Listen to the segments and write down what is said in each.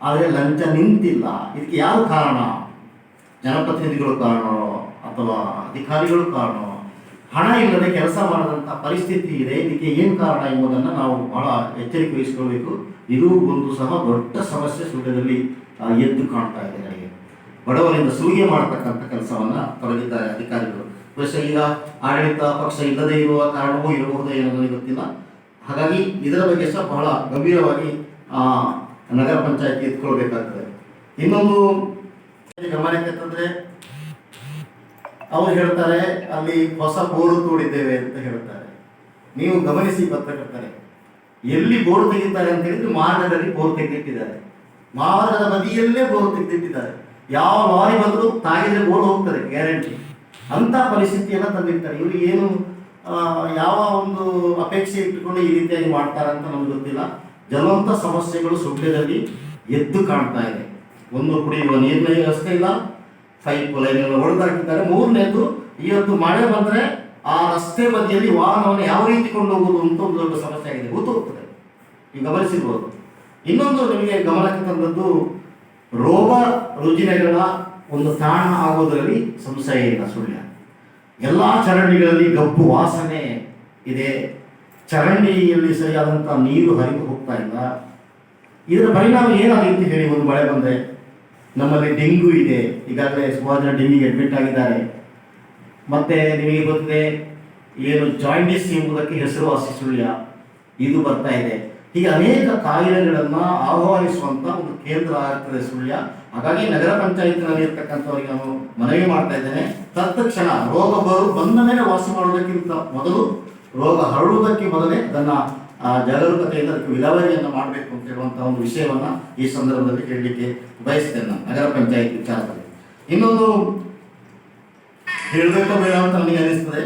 ಆದರೆ ಲಂಚ ನಿಂತಿಲ್ಲ. ಇದಕ್ಕೆ ಯಾವ ಕಾರಣ? ಜನಪ್ರತಿನಿಧಿಗಳು ಕಾರಣವೋ ಅಥವಾ ಅಧಿಕಾರಿಗಳು ಕಾರಣವೋ ಹಣ ಇಲ್ಲದೆ ಕೆಲಸ ಮಾಡದಂಥ ಪರಿಸ್ಥಿತಿ ಇದೆ. ಇದಕ್ಕೆ ಏನು ಕಾರಣ ಎಂಬುದನ್ನು ನಾವು ಬಹಳ ಎಚ್ಚರಿಕೆ ವಹಿಸಿಕೊಳ್ಬೇಕು. ಇದು ಒಂದು ಸಹ ದೊಡ್ಡ ಸಮಸ್ಯೆ ಸುಳ್ಯದಲ್ಲಿ ಆ, ಎದ್ದು ಕಾಣ್ತಾ ಇದೆ ನನಗೆ. ಬಡವರಿಂದ ಸುಲಿಗೆ ಮಾಡತಕ್ಕಂಥ ಕೆಲಸವನ್ನು ತೊಡಗಿದ್ದಾರೆ ಅಧಿಕಾರಿಗಳು. ಬಹುಶಃ ಈಗ ಆಡಳಿತ ಪಕ್ಷ ಇಲ್ಲದೆ ಇರುವ ಕಾರಣವೂ ಇರಬಹುದೇ ಏನೋ ನನಗೆ ಗೊತ್ತಿಲ್ಲ. ಹಾಗಾಗಿ ಇದರ ಬಗ್ಗೆ ಸಹ ಬಹಳ ಗಂಭೀರವಾಗಿ ನಗರ ಪಂಚಾಯತಿ ಎತ್ಕೊಳ್ಬೇಕಾಗ್ತದೆ. ಇನ್ನೊಂದು ಗಮನಕ್ಕೆ ತಂದ್ರೆ, ಅವ್ರು ಹೇಳ್ತಾರೆ, ಅಲ್ಲಿ ಹೊಸ ಬೋರ್ಡ್ ತೋಡಿದ್ದೇವೆ ಅಂತ ಹೇಳ್ತಾರೆ. ನೀವು ಗಮನಿಸಿ ಪತ್ರಕರ್ತರೆ ಎಲ್ಲಿ ಬೋರ್ ತೆಗಿತಾರೆ ಅಂತ ಹೇಳಿದ್ರೆ ಮಾರ್ಗದಲ್ಲಿ ಬೋರ್ ತೆಗೆದಿಟ್ಟಿದ್ದಾರೆ. ಮಾರ್ಗದ ಬದಿಯಲ್ಲೇ ಬೋರ್ ತೆಗೆದಿಟ್ಟಿದ್ದಾರೆ. ಯಾವ ಲಾರಿ ಬಂದರೂ ತಾಗಿದ್ರೆ ಬೋರ್ ಹೋಗ್ತದೆ, ಗ್ಯಾರಂಟಿ. ಅಂತ ಪರಿಸ್ಥಿತಿಯನ್ನ ತಂದಿರ್ತಾರೆ. ಇವರು ಏನು ಯಾವ ಒಂದು ಅಪೇಕ್ಷೆ ಇಟ್ಟುಕೊಂಡು ಈ ರೀತಿಯಾಗಿ ಮಾಡ್ತಾರೆ ಅಂತ ನಮ್ಗೆ ಗೊತ್ತಿಲ್ಲ. ಜಲವಂತ ಸಮಸ್ಯೆಗಳು ಸುಳ್ಯದಲ್ಲಿ ಎದ್ದು ಕಾಣ್ತಾ ಇದೆ. ಒಂದು ಕುಡಿಯುವ ನೀರಿನ ವ್ಯವಸ್ಥೆ ಇಲ್ಲ. ಪೈಪ್ ಲೈನ್ ಹೊಡೆದಾಕಿದ್ದಾರೆ ಮೂರನೇದು, ಇವತ್ತು ಮಳೆ ಬಂದ್ರೆ ಆ ರಸ್ತೆ ಬದಿಯಲ್ಲಿ ವಾಹನವನ್ನು ಯಾವ ರೀತಿ ಕೊಂಡು ಹೋಗುವುದು ಅಂತ ಒಂದು ದೊಡ್ಡ ಸಮಸ್ಯೆ ಆಗಿದೆ. ಗೊತ್ತು ಹೋಗ್ತದೆ ನೀವು ಗಮನಿಸಿರ್ಬೋದು. ಇನ್ನೊಂದು ನಿಮಗೆ ಗಮನಕ್ಕೆ ತಂದದ್ದು, ರೋಗ ರುಜಿನಗಳ ಒಂದು ತಾಣ ಆಗೋದರಲ್ಲಿ ಸಂಶಯ ಇಲ್ಲ ಸುಳ್ಯ. ಎಲ್ಲ ಚರಂಡಿಗಳಲ್ಲಿ ಗಬ್ಬು ವಾಸನೆ ಇದೆ. ಚರಂಡಿಯಲ್ಲಿ ಸರಿಯಾದಂಥ ನೀರು ಹರಿದು ಹೋಗ್ತಾ ಇಲ್ಲ. ಇದರ ಪರಿಣಾಮ ಏನಾಗಿತ್ತು ಹೇಳಿ ಒಂದು ಮಳೆ ಬಂದರೆ? ನಮ್ಮಲ್ಲಿ ಡೆಂಗು ಇದೆ. ಈಗಾಗಲೇ ಸುಮಾರು ಜನ ಡೆಂಗಿಗೆ ಅಡ್ಮಿಟ್ ಆಗಿದ್ದಾರೆ. ಮತ್ತೆ ನಿಮಗೆ ಗೊತ್ತಿದೆ, ಏನು ಜಾಯಿಂಡಿಸ್ ಎಂಬುದಕ್ಕೆ ಹೆಸರುವಾಸಿ ಸುಳ್ಯ. ಇದು ಬರ್ತಾ ಇದೆ. ಹೀಗೆ ಅನೇಕ ಕಾಯಿಲೆಗಳನ್ನು ಆಹ್ವಾನಿಸುವಂತ ಒಂದು ಕೇಂದ್ರ ಆಗ್ತದೆ ಸುಳ್ಯ. ಹಾಗಾಗಿ ನಗರ ಪಂಚಾಯತ್ನಲ್ಲಿ ಇರ್ತಕ್ಕಂಥವರಿಗೆ ನಾನು ಮನವಿ ಮಾಡ್ತಾ ಇದ್ದೇನೆ. ತತ್ಕ್ಷಣ ರೋಗ ಬರು ಬಂದ ಮೇಲೆ ವಾಸ ಮಾಡೋದಕ್ಕಿಂತ ಮೊದಲು ರೋಗ ಹರಡುವುದಕ್ಕೆ ಮೊದಲೇ ತನ್ನ ಜಾಗರೂಕತೆಯಿಂದ ಅದಕ್ಕೆ ವಿಲಾವರಿಯನ್ನು ಮಾಡಬೇಕು ಅಂತ ಹೇಳುವಂತಹ ಒಂದು ವಿಷಯವನ್ನ ಈ ಸಂದರ್ಭದಲ್ಲಿ ಹೇಳಲಿಕ್ಕೆ ಬಯಸ್ತೇನೆ ನಾನು, ನಗರ ಪಂಚಾಯತ್ ವಿಚಾರದಲ್ಲಿ. ಇನ್ನೊಂದು ಹೇಳಬೇಕು ಬೇಡ ಅಂತ ನನಗೆ ಅನಿಸ್ತದೆ.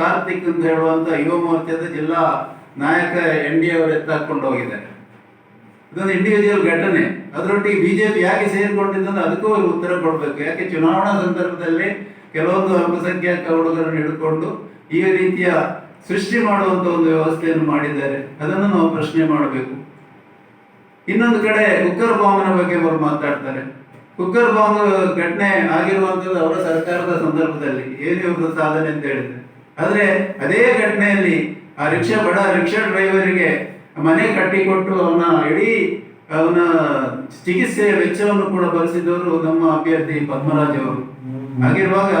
ಕಾರ್ತಿಕ್ ಅಂತ ಹೇಳುವಂತ ಯುವ ಮೋರ್ಚಾದ ಜಿಲ್ಲಾ ನಾಯಕ ಎನ್ ಡಿ ಅವರು ಎತ್ತಾಕೊಂಡು ಹೋಗಿದ್ದಾರೆ. ಇದೊಂದು ಇಂಡಿವಿಜುವಲ್ ಘಟನೆ. ಅದರೊಟ್ಟಿಗೆ ಬಿಜೆಪಿ ಯಾಕೆ ಸೇರಿಕೊಂಡಿದ್ದಂದ್ರೆ ಅದಕ್ಕೂ ಉತ್ತರ ಕೊಡಬೇಕು. ಯಾಕೆ ಚುನಾವಣಾ ಸಂದರ್ಭದಲ್ಲಿ ಕೆಲವೊಂದು ಅಲ್ಪಸಂಖ್ಯಾತ ಹುಡುಗರನ್ನು ಹಿಡ್ಕೊಂಡು ಈ ರೀತಿಯ ಸೃಷ್ಟಿ ಮಾಡುವಂತ ಒಂದು ವ್ಯವಸ್ಥೆಯನ್ನು ಮಾಡಿದ್ದಾರೆ. ಅದನ್ನು ನಾವು ಪ್ರಶ್ನೆ ಮಾಡಬೇಕು. ಇನ್ನೊಂದು ಕಡೆ ಕುಕ್ಕರ್ ಬಾಂಬ್ನ ಬಗ್ಗೆ ಅವರು ಮಾತಾಡ್ತಾರೆ. ಕುಕ್ಕರ್ ಬಾಂಬ್ ಘಟನೆ ಆಗಿರುವಂತದ್ದು ಅವರ ಸರ್ಕಾರದ ಸಂದರ್ಭದಲ್ಲಿ ಏನು ಸಾಧನೆ ಅಂತ ಹೇಳಿದ್ರೆ. ಆದ್ರೆ ಅದೇ ಘಟನೆಯಲ್ಲಿ ಆ ರಿಕ್ಷಾ ಬಡ ರಿಕ್ಷಾ ಡ್ರೈವರಿಗೆ ಮನೆ ಕಟ್ಟಿಕೊಟ್ಟು ಅವನ ಇಡೀ ಅವನ ಚಿಕಿತ್ಸೆಯ ವೆಚ್ಚವನ್ನು ಕೂಡ ಬಳಸಿದವರು ನಮ್ಮ ಅಭ್ಯರ್ಥಿ ಪದ್ಮರಾಜ್ ಅವರು. ಹಾಗಿರುವಾಗ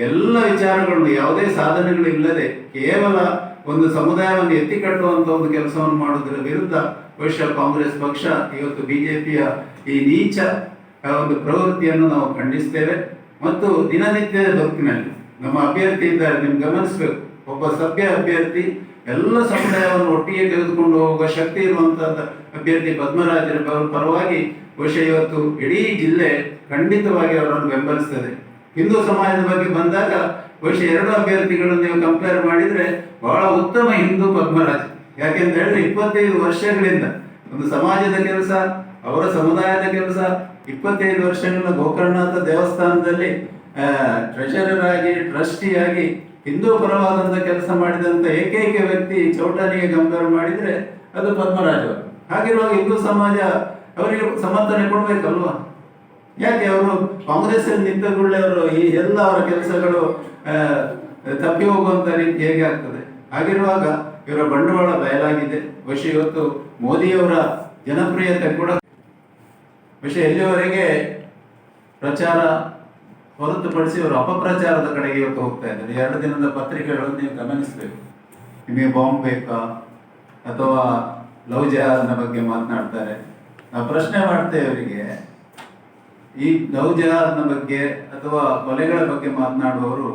ಎಲ್ಲ ವಿಚಾರಗಳನ್ನು ಯಾವುದೇ ಸಾಧನೆಗಳು ಇಲ್ಲದೆ ಕೇವಲ ಒಂದು ಸಮುದಾಯವನ್ನು ಎತ್ತಿ ಕಟ್ಟುವಂತ ಒಂದು ಕೆಲಸವನ್ನು ಮಾಡುವುದರ ವಿರುದ್ಧ ಬಹುಶಃ ಕಾಂಗ್ರೆಸ್ ಪಕ್ಷ ಇವತ್ತು ಬಿಜೆಪಿಯ ಈ ನೀಚ ಒಂದು ಪ್ರವೃತ್ತಿಯನ್ನು ನಾವು ಖಂಡಿಸ್ತೇವೆ. ಮತ್ತು ದಿನನಿತ್ಯದ ಬದುಕಿನಲ್ಲಿ ನಮ್ಮ ಅಭ್ಯರ್ಥಿ ಇದ್ದಾರೆ ನಿಮ್ಗೆ ಗಮನಿಸಬೇಕು. ಒಬ್ಬ ಸಭ್ಯ ಅಭ್ಯರ್ಥಿ ಎಲ್ಲ ಸಮುದಾಯವನ್ನು ಒಟ್ಟಿಗೆ ತೆಗೆದುಕೊಂಡು ಹೋಗುವ ಶಕ್ತಿ ಇರುವಂತಹ ಅಭ್ಯರ್ಥಿ ಪದ್ಮರಾಜರ ಪರ- ಪರವಾಗಿ ಬಹುಶಃ ಇವತ್ತು ಇಡೀ ಜಿಲ್ಲೆ ಖಂಡಿತವಾಗಿ ಅವರನ್ನು ಬೆಂಬಲಿಸ್ತದೆ. ಹಿಂದೂ ಸಮಾಜದ ಬಗ್ಗೆ ಬಂದಾಗ ಬಹುಶಃ ಎರಡು ಅಭ್ಯರ್ಥಿಗಳನ್ನು ನೀವು ಕಂಪೇರ್ ಮಾಡಿದ್ರೆ ಬಹಳ ಉತ್ತಮ ಹಿಂದೂ ಪದ್ಮರಾಜ್. ಯಾಕೆಂತ ಹೇಳಿದ್ರೆ ಇಪ್ಪತ್ತೈದು ವರ್ಷಗಳಿಂದ ಒಂದು ಸಮಾಜದ ಕೆಲಸ, ಅವರ ಸಮುದಾಯದ ಕೆಲಸ, ಇಪ್ಪತ್ತೈದು ವರ್ಷಗಳ ಗೋಕರ್ಣನಾಥ ದೇವಸ್ಥಾನದಲ್ಲಿ ಟ್ರೆಷರರ್ ಆಗಿ ಟ್ರಸ್ಟಿ ಆಗಿ ಹಿಂದೂ ಪರವಾದಂತ ಕೆಲಸ ಮಾಡಿದಂತ ಏಕೈಕ ವ್ಯಕ್ತಿ ಚೌಟಾನಿಗೆ ಕಂಪೇರ್ ಮಾಡಿದ್ರೆ ಅದು ಪದ್ಮರಾಜ್ ಹಾಗಿರುವಾಗ ಹಿಂದೂ ಸಮಾಜ ಅವರಿಗೆ ಸಮರ್ಥನೆ ಕೊಡ್ಬೇಕಲ್ವಾ? ಯಾಕೆ ಅವರು ಕಾಂಗ್ರೆಸ್ ನಿಂತ ಕೂಡಲೇ ಅವರು ಈ ಎಲ್ಲ ಅವರ ಕೆಲಸಗಳು ತಪ್ಪಿ ಹೋಗುವಂತ ರೀತಿ ಹೇಗೆ ಆಗ್ತದೆ? ಹಾಗಿರುವಾಗ ಇವರ ಬಂಡವಾಳ ಬಯಲಾಗಿದೆ. ಬಹುಶಃ ಇವತ್ತು ಮೋದಿಯವರ ಜನಪ್ರಿಯತೆ ಕೂಡ ವಿಷಯ ಎಲ್ಲಿಯವರೆಗೆ ಪ್ರಚಾರ ಹೊರತುಪಡಿಸಿ ಅವರು ಅಪಪ್ರಚಾರದ ಕಡೆಗೆ ಇವತ್ತು ಹೋಗ್ತಾ ಇದ್ದಾರೆ. ಎರಡು ದಿನದ ಪತ್ರಿಕೆಗಳನ್ನು ನೀವು ಗಮನಿಸಬೇಕು. ನಿಮಗೆ ಬಾಂಬ್ ಬೇಕಾ? ಅಥವಾ ಲವ್ ಜಹಾದ್ನ ಬಗ್ಗೆ ಮಾತನಾಡ್ತಾರೆ. ನಾವು ಪ್ರಶ್ನೆ ಮಾಡ್ತೇವೆ ಅವರಿಗೆ. ಈ ಲವ್ ಜಹಾದ್ನ ಬಗ್ಗೆ ಅಥವಾ ಕೊಲೆಗಳ ಬಗ್ಗೆ ಮಾತನಾಡುವವರು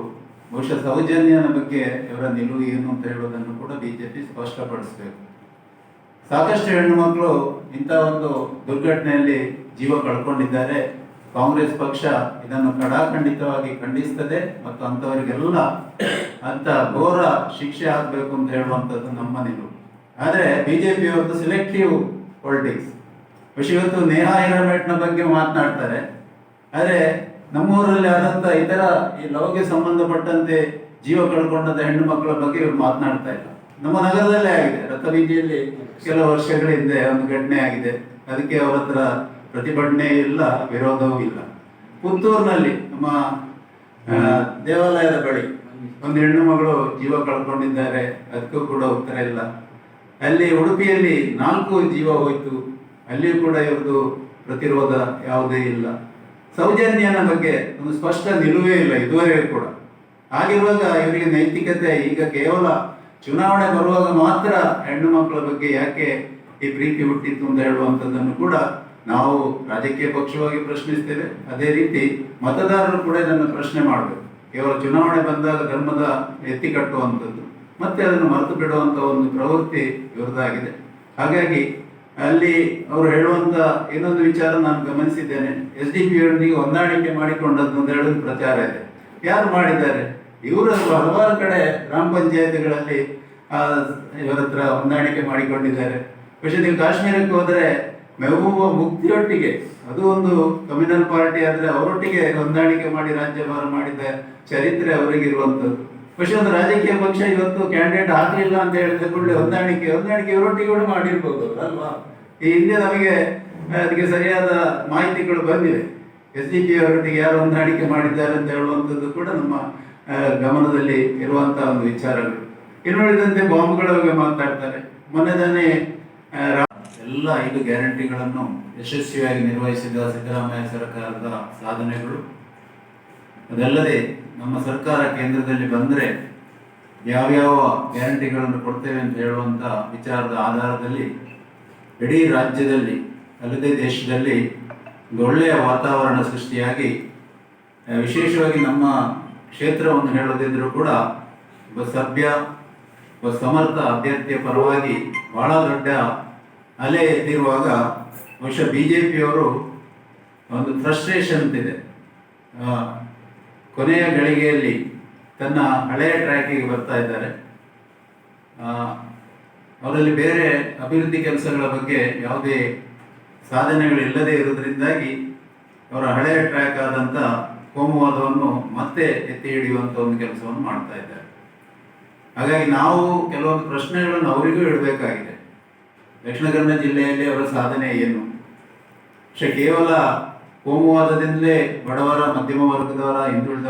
ಬಹುಶಃ ಸೌಜನ್ಯನ ಬಗ್ಗೆ ಇವರ ನಿಲುವು ಏನು ಅಂತ ಹೇಳುವುದನ್ನು ಕೂಡ ಬಿಜೆಪಿ ಸ್ಪಷ್ಟಪಡಿಸಬೇಕು. ಸಾಕಷ್ಟು ಹೆಣ್ಣು ಮಕ್ಕಳು ಇಂಥ ಒಂದು ದುರ್ಘಟನೆಯಲ್ಲಿ ಜೀವ ಕಳ್ಕೊಂಡಿದ್ದಾರೆ. ಕಾಂಗ್ರೆಸ್ ಪಕ್ಷ ಇದನ್ನು ಕಡಾಖಂಡಿತವಾಗಿ ಖಂಡಿಸ್ತದೆ ಮತ್ತು ಅಂಥವರಿಗೆಲ್ಲ ಅಂತ ಘೋರ ಶಿಕ್ಷೆ ಆಗಬೇಕು ಅಂತ ಹೇಳುವಂಥದ್ದು ನಮ್ಮ ನಿಲುವು ಆದರೆ ಬಿಜೆಪಿ ಒಂದು ಸಿಲೆಕ್ಟಿವ್ ಪೊಲಿಟಿಕ್ಸ್ ವಿಷಯ ಇವತ್ತು ನೇಹಾ ಹಿರಮೇಟ್ನ ಬಗ್ಗೆ ಮಾತನಾಡ್ತಾರೆ. ಆದರೆ ನಮ್ಮೂರಲ್ಲಿ ಆದಂತ ಇತರ ಈ ಲವ್ಗೆ ಸಂಬಂಧಪಟ್ಟಂತೆ ಜೀವ ಕಳ್ಕೊಂಡಂತ ಹೆಣ್ಣು ಮಕ್ಕಳ ಬಗ್ಗೆ ಇವ್ರು ಮಾತನಾಡ್ತಾ ಇಲ್ಲ. ನಮ್ಮ ನಗರದಲ್ಲೇ ಆಗಿದೆ. ರಥಬೀದಿಯಲ್ಲಿ ಕೆಲವು ವರ್ಷಗಳ ಹಿಂದೆ ಒಂದು ಘಟನೆ ಆಗಿದೆ. ಅದಕ್ಕೆ ಅವರ ಹತ್ರ ಪ್ರತಿಭಟನೆ ಇಲ್ಲ, ವಿರೋಧವೂ ಇಲ್ಲ. ಪುತ್ತೂರಿನಲ್ಲಿ ನಮ್ಮ ದೇವಾಲಯದ ಬಳಿ ಒಂದು ಹೆಣ್ಣು ಮಗಳು ಜೀವ ಕಳ್ಕೊಂಡಿದ್ದಾರೆ, ಅದಕ್ಕೂ ಕೂಡ ಉತ್ತರ ಇಲ್ಲ. ಅಲ್ಲಿ ಉಡುಪಿಯಲ್ಲಿ ನಾಲ್ಕು ಜೀವ ಹೋಯ್ತು, ಅಲ್ಲಿಯೂ ಕೂಡ ಇವ್ರದ್ದು ಪ್ರತಿರೋಧ ಯಾವುದೇ ಇಲ್ಲ. ಸೌಜನ್ಯನ ಬಗ್ಗೆ ಒಂದು ಸ್ಪಷ್ಟ ನಿಲುವೇ ಇಲ್ಲ, ಇದುವರೆಗೂ ಕೂಡ. ಹಾಗಿರುವಾಗ ಇವರಿಗೆ ನೈತಿಕತೆ ಈಗ ಕೇವಲ ಚುನಾವಣೆ ಬರುವಾಗ ಮಾತ್ರ ಹೆಣ್ಣು ಮಕ್ಕಳ ಬಗ್ಗೆ ಯಾಕೆ ಈ ಪ್ರೀತಿ ಹುಟ್ಟಿತ್ತು ಅಂತ ಹೇಳುವಂಥದ್ದನ್ನು ಕೂಡ ನಾವು ರಾಜಕೀಯ ಪಕ್ಷವಾಗಿ ಪ್ರಶ್ನಿಸ್ತೇವೆ. ಅದೇ ರೀತಿ ಮತದಾರರು ಕೂಡ ಇದನ್ನು ಪ್ರಶ್ನೆ ಮಾಡಬೇಕು. ಕೇವಲ ಚುನಾವಣೆ ಬಂದಾಗ ಧರ್ಮದ ಎತ್ತಿ ಕಟ್ಟುವಂಥದ್ದು, ಮತ್ತೆ ಅದನ್ನು ಮರೆತು ಬಿಡುವಂತ ಒಂದು ಪ್ರವೃತ್ತಿ ಇವರದಾಗಿದೆ ಹಾಗಾಗಿ ಅಲ್ಲಿ ಅವರು ಹೇಳುವಂತ ಇನ್ನೊಂದು ವಿಚಾರ ನಾನು ಗಮನಿಸಿದ್ದೇನೆ. ಎಸ್ ಡಿ ಪಿ ಹೊಂದಾಣಿಕೆ ಮಾಡಿಕೊಂಡದ್ದು ಅಂತ ಹೇಳೋದು ಪ್ರಚಾರ ಇದೆ. ಯಾರು ಮಾಡಿದ್ದಾರೆ? ಇವರು ಹಲವಾರು ಕಡೆ ಗ್ರಾಮ ಪಂಚಾಯತ್ಗಳಲ್ಲಿ ಇವರ ಹತ್ರ ಹೊಂದಾಣಿಕೆ ಮಾಡಿಕೊಂಡಿದ್ದಾರೆ. ನೀವು ಕಾಶ್ಮೀರಕ್ಕೆ ಹೋದ್ರೆ ಮೆಹಬೂಬ ಮುಕ್ತಿಯೊಟ್ಟಿಗೆ, ಅದು ಒಂದು ಕಮ್ಯುನಲ್ ಪಾರ್ಟಿ ಆದ್ರೆ ಅವರೊಟ್ಟಿಗೆ ಹೊಂದಾಣಿಕೆ ಮಾಡಿ ರಾಜ್ಯಭಾರ ಮಾಡಿದ ಚರಿತ್ರೆ ಅವರಿಗಿರುವಂಥದ್ದು ಪಕ್ಷೆ ಒಂದು ರಾಜಕೀಯ ಪಕ್ಷ ಇವತ್ತು ಕ್ಯಾಂಡಿಡೇಟ್ ಆಗಲಿಲ್ಲ ಅಂತ ಹೇಳಿದ ಕೂಡಲೇ ಹೊಂದಾಣಿಕೆ ಹೊಂದಾಣಿಕೆ ಇವರೊಟ್ಟಿಗೆ ಕೂಡ ಮಾಡಿರ್ಬೋದು ಅಲ್ವಾ? ಈ ಹಿಂದೆ ನಮಗೆ ಅದಕ್ಕೆ ಸರಿಯಾದ ಮಾಹಿತಿಗಳು ಬಂದಿವೆ. ಎಸ್ ಡಿ ಪಿ ಅವರೊಟ್ಟಿಗೆ ಯಾರು ಹೊಂದಾಣಿಕೆ ಮಾಡಿದ್ದಾರೆ ಅಂತ ಹೇಳುವಂಥದ್ದು ಕೂಡ ನಮ್ಮ ಗಮನದಲ್ಲಿ ಇರುವಂತಹ ಒಂದು ವಿಚಾರಗಳು. ಇನ್ನುಳಿದಂತೆ ಬಾಂಬ್ಗಳ ಬಗ್ಗೆ ಮಾತಾಡ್ತಾರೆ. ಮೊನ್ನೆ ತಾನೇ ಎಲ್ಲ ಐದು ಗ್ಯಾರಂಟಿಗಳನ್ನು ಯಶಸ್ವಿಯಾಗಿ ನಿರ್ವಹಿಸಿದ ಸಿದ್ದರಾಮಯ್ಯ ಸರ್ಕಾರದ ಸಾಧನೆಗಳು. ಅದಲ್ಲದೆ ನಮ್ಮ ಸರ್ಕಾರ ಕೇಂದ್ರದಲ್ಲಿ ಬಂದರೆ ಯಾವ್ಯಾವ ಗ್ಯಾರಂಟಿಗಳನ್ನು ಕೊಡ್ತೇವೆ ಅಂತ ಹೇಳುವಂಥ ವಿಚಾರದ ಆಧಾರದಲ್ಲಿ ಇಡೀ ರಾಜ್ಯದಲ್ಲಿ, ಅಲ್ಲದೆ ದೇಶದಲ್ಲಿ ಒಂದು ಒಳ್ಳೆಯ ವಾತಾವರಣ ಸೃಷ್ಟಿಯಾಗಿ ವಿಶೇಷವಾಗಿ ನಮ್ಮ ಕ್ಷೇತ್ರವನ್ನು ಹೇಳೋದಿದ್ರೂ ಕೂಡ ಒಬ್ಬ ಸಭ್ಯ, ಒಬ್ಬ ಸಮರ್ಥ ಅಭ್ಯರ್ಥಿಯ ಪರವಾಗಿ ಬಹಳ ದೊಡ್ಡ ಅಲೆ ಎದ್ದಿರುವಾಗ ಬಹುಶಃ ಬಿ ಜೆ ಪಿಯವರು ಒಂದು ಫ್ರಸ್ಟ್ರೇಷನ್ ಅಂತಿದೆ. ಕೊನೆಯ ಗಳಿಗೆಯಲ್ಲಿ ತನ್ನ ಹಳೆಯ ಟ್ರ್ಯಾಕಿಗೆ ಬರ್ತಾ ಇದ್ದಾರೆ. ಅವರಲ್ಲಿ ಬೇರೆ ಅಭಿವೃದ್ಧಿ ಕೆಲಸಗಳ ಬಗ್ಗೆ ಯಾವುದೇ ಸಾಧನೆಗಳು ಇಲ್ಲದೇ ಇರುವುದರಿಂದಾಗಿ ಅವರ ಹಳೆಯ ಟ್ರ್ಯಾಕ್ ಆದಂಥ ಕೋಮುವಾದವನ್ನು ಮತ್ತೆ ಎತ್ತಿ ಹಿಡಿಯುವಂಥ ಒಂದು ಕೆಲಸವನ್ನು ಮಾಡ್ತಾ ಇದ್ದಾರೆ. ಹಾಗಾಗಿ ನಾವು ಕೆಲವೊಂದು ಪ್ರಶ್ನೆಗಳನ್ನು ಅವರಿಗೂ ಇಡಬೇಕಾಗಿದೆ. ದಕ್ಷಿಣ ಕನ್ನಡ ಜಿಲ್ಲೆಯಲ್ಲಿ ಅವರ ಸಾಧನೆ ಏನು? ಪಕ್ಷೆ ಕೇವಲ ಕೋಮುವಾದದಿಂದಲೇ ಬಡವರ ಮಧ್ಯಮ ವರ್ಗದವರ ಹಿಂದುಳಿದವರ